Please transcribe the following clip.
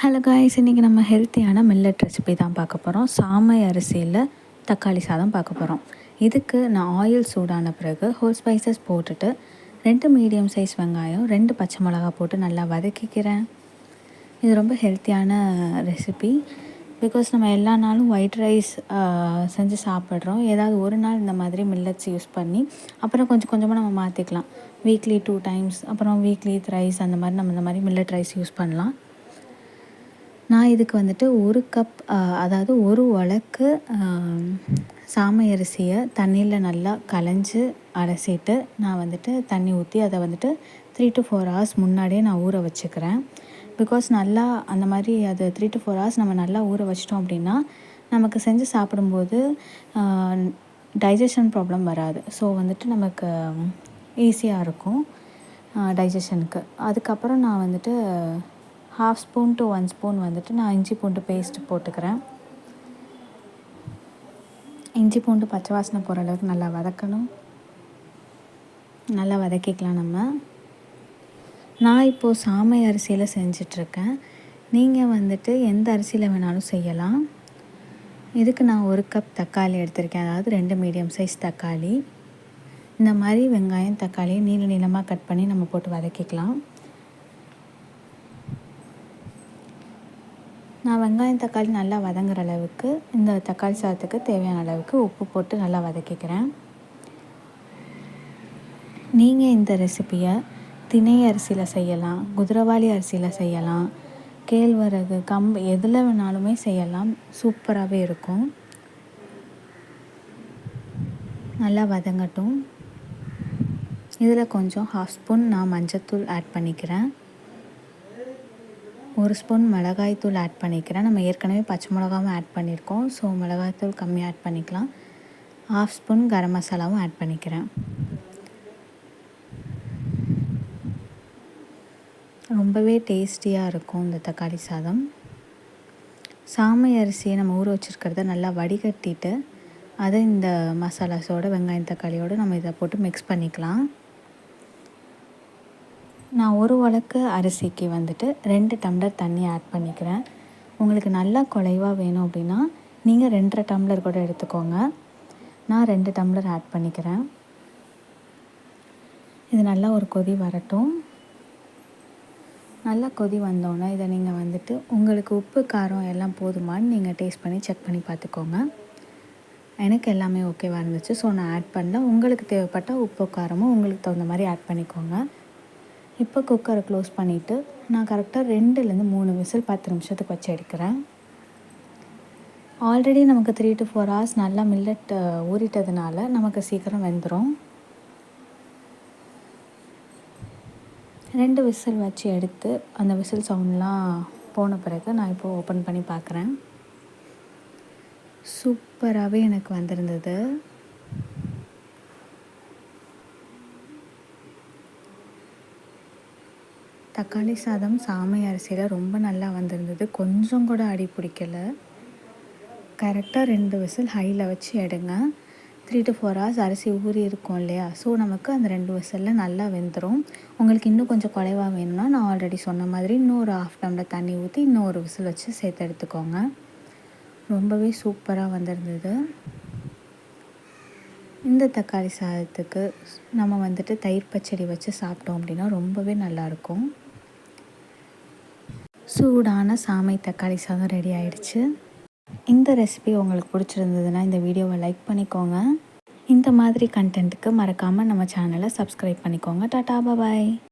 Hello guys இன்றைக்கி நம்ம ஹெல்த்தியான மில்லட் ரெசிபி தான் பார்க்க போகிறோம் சாமை அரிசியில் தக்காளி சாதம் பார்க்க போகிறோம் இதுக்கு நான் ஆயில் சூடான பிறகு ஹோல் ஸ்பைசஸ் போட்டுட்டு ரெண்டு மீடியம் சைஸ் வெங்காயம் ரெண்டு பச்சை மிளகா போட்டு நல்லா வதக்கிக்கிறேன். இது ரொம்ப ஹெல்த்தியான ரெசிபி பிகாஸ் நம்ம எல்லா நாளும் ஒயிட் ரைஸ் செஞ்சு சாப்பிட்றோம். ஏதாவது ஒரு நாள் இந்த மாதிரி மில்லட்ஸ் யூஸ் பண்ணி அப்புறம் கொஞ்சம் கொஞ்சமாக நம்ம மாற்றிக்கலாம் வீக்லி டூ டைம்ஸ் அப்புறம் வீக்லி ரைஸ் அந்த மாதிரி நம்ம இந்த மாதிரி மில்லட் ரைஸ் யூஸ் பண்ணலாம். நான் இதுக்கு வந்துட்டு ஒரு கப் அதாவது ஒரு உலக்கு சாமை அரிசியை தண்ணியில் நல்லா கலைஞ்சி அலசிட்டு நான் வந்துட்டு தண்ணி ஊற்றி அதை வந்துட்டு த்ரீ டு ஃபோர் ஹவர்ஸ் முன்னாடியே நான் ஊற வச்சுக்கிறேன். பிகாஸ் நல்லா அந்த மாதிரி அது த்ரீ டு ஃபோர் ஹவர்ஸ் நம்ம நல்லா ஊற வச்சிட்டோம் அப்படின்னா நமக்கு செஞ்சு சாப்பிடும்போது டைஜஷன் ப்ராப்ளம் வராது. ஸோ வந்துட்டு நமக்கு ஈஸியாக இருக்கும் டைஜஷனுக்கு அதுக்கப்புறம் நான் வந்துட்டு half spoon to one spoon வந்துட்டு நான் இஞ்சி பூண்டு பேஸ்ட் போட்டுக்கிறேன். இஞ்சி பூண்டு பச்சை வாசனை போகிற அளவுக்கு நல்லா வதக்கணும். நல்லா வதக்கிக்கலாம் நம்ம. நான் இப்போது சாமை அரிசியில் செஞ்சிட்ருக்கேன். நீங்கள் வந்துட்டு எந்த அரிசியில் வேணாலும் செய்யலாம். இதுக்கு நான் ஒரு கப் தக்காளி எடுத்திருக்கேன். அதாவது ரெண்டு மீடியம் சைஸ் தக்காளி. இந்த மாதிரி வெங்காயம் தக்காளி நீள நீளமாக கட் பண்ணி நம்ம போட்டு வதக்கிக்கலாம். நான் வெங்காயம் தக்காளி நல்லா வதங்குற அளவுக்கு இந்த தக்காளி சாதத்துக்கு தேவையான அளவுக்கு உப்பு போட்டு நல்லா வதக்கிக்கிறேன். நீங்கள் இந்த ரெசிப்பியை திணை அரிசியில் செய்யலாம் குதிரவாளி அரிசியில் செய்யலாம் கேழ்வரகு கம்பு எதில் வேணாலுமே செய்யலாம். சூப்பராகவே இருக்கும். நல்லா வதங்கட்டும். இதில் கொஞ்சம் ஹாஃப் ஸ்பூன் நான் மஞ்சத்தூள் ஆட் பண்ணிக்கிறேன். ஒரு ஸ்பூன் மிளகாய்த்தூள் ஆட் பண்ணிக்கிறேன். நம்ம ஏற்கனவே பச்சை மிளகாவும் ஆட் பண்ணியிருக்கோம். ஸோ மிளகாய்த்தூள் கம்மியாக ஆட் பண்ணிக்கலாம். ஹாஃப் ஸ்பூன் கரம் மசாலாவும் ஆட் பண்ணிக்கிறேன். ரொம்பவே டேஸ்டியாக இருக்கும் இந்த தக்காளி சாதம். சாமை அரிசியை நம்ம ஊற வச்சுருக்கிறத நல்லா வடிகட்டிட்டு அதை இந்த மசாலாஸோட வெங்காயம் தக்காளியோடு நம்ம இதை போட்டு மிக்ஸ் பண்ணிக்கலாம். நான் ஒரு வழக்கு அரிசிக்கு வந்துட்டு ரெண்டு டம்ளர் தண்ணி ஆட் பண்ணிக்கிறேன். உங்களுக்கு நல்லா குலைவாக வேணும் அப்படின்னா நீங்கள் ரெண்டரை டம்ளர் கூட எடுத்துக்கோங்க. நான் ரெண்டு டம்ளர் ஆட் பண்ணிக்கிறேன். இது நல்லா ஒரு கொதி வரட்டும். நல்லா கொதி வந்தோன்னே இதை நீங்கள் வந்துட்டு உங்களுக்கு உப்பு காரம் எல்லாம் போதுமான்னு நீங்கள் டேஸ்ட் பண்ணி செக் பண்ணி பார்த்துக்கோங்க. எனக்கு எல்லாமே ஓகேவாக இருந்துச்சு. ஸோ நான் ஆட் பண்ணல. உங்களுக்கு தேவைப்பட்டால் உப்பு காரமும் உங்களுக்கு தகுந்த மாதிரி ஆட் பண்ணிக்கோங்க. இப்போ குக்கரை க்ளோஸ் பண்ணிவிட்டு நான் கரெக்டாக ரெண்டுலேருந்து மூணு விசில் பத்து நிமிஷத்துக்கு வச்சு எடுக்கிறேன் ஆல்ரெடி நமக்கு த்ரீ டு ஃபோர் ஹவர்ஸ் நல்லா மில்லட் ஊறிட்டதுனால நமக்கு சீக்கிரம் வெந்துடும் ரெண்டு விசில் வச்சு எடுத்து அந்த விசில் சவுண்ட்லாம் போன பிறகு நான் இப்போது ஓப்பன் பண்ணி பார்க்குறேன். சூப்பராகவே எனக்கு வந்திருந்தது. தக்காளி சாதம் சாமை அரிசியில் ரொம்ப நல்லா வந்திருந்தது. கொஞ்சம் கூட அடி பிடிக்கலை. கரெக்டாக ரெண்டு விசில் ஹையில் வச்சு எடுங்க. த்ரீ டு ஃபோர் ஹவர்ஸ் அரிசி ஊறி இருக்கும் இல்லையா? ஸோ நமக்கு அந்த ரெண்டு விசிலில் நல்லா வெந்துடும் உங்களுக்கு இன்னும் கொஞ்சம் குறைவாக வேணும்னா நான் ஆல்ரெடி சொன்ன மாதிரி இன்னொரு ஆஃப் டம்ளர் தண்ணி ஊற்றி இன்னும் ஒரு விசில் வச்சு சேர்த்து எடுத்துக்கோங்க. ரொம்பவே சூப்பராக வந்திருந்தது. இந்த தக்காளி சாதத்துக்கு நம்ம வந்துட்டு தயிர் பச்சடி வச்சு சாப்பிட்டோம் அப்படின்னா ரொம்பவே நல்லாயிருக்கும் சூடான சாமை தக்காளி சாதம் ரெடி ஆயிடுச்சு. இந்த ரெசிபி உங்களுக்கு பிடிச்சிருந்ததுன்னா இந்த வீடியோவை லைக் பண்ணிக்கோங்க. இந்த மாதிரி கண்டென்ட்டுக்கு மறக்காமல் நம்ம சேனலை சப்ஸ்கிரைப் பண்ணிக்கோங்க. டாட்டா பாய்